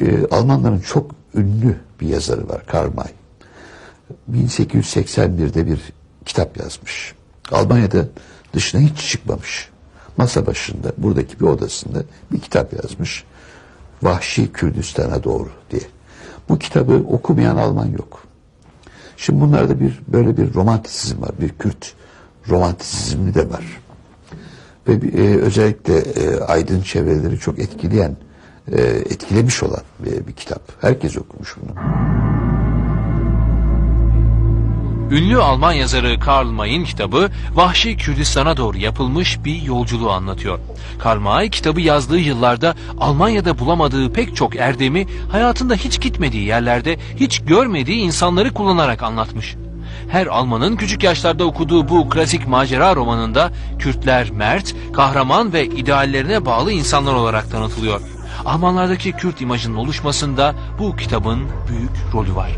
e, Almanların çok ünlü bir yazarı var Karl May. 1881'de bir kitap yazmış. Almanya'da dışına hiç çıkmamış. Masa başında buradaki bir odasında bir kitap yazmış. Vahşi Kürdistan'a doğru diye. Bu kitabı okumayan Alman yok. Şimdi bunlarda bir böyle bir romantizm var. Bir Kürt romantizmi de var. Ve e, özellikle e, aydın çevreleri çok etkileyen, e, etkilemiş olan bir, bir kitap. Herkes okumuş bunu. Ünlü Alman yazarı Karl May'ın kitabı Vahşi Kürdistan'a doğru yapılmış bir yolculuğu anlatıyor. Karl May kitabı yazdığı yıllarda Almanya'da bulamadığı pek çok erdemi hayatında hiç gitmediği yerlerde hiç görmediği insanları kullanarak anlatmış. Her Almanın küçük yaşlarda okuduğu bu klasik macera romanında Kürtler mert, kahraman ve ideallerine bağlı insanlar olarak tanıtılıyor. Almanlardaki Kürt imajının oluşmasında bu kitabın büyük rolü var.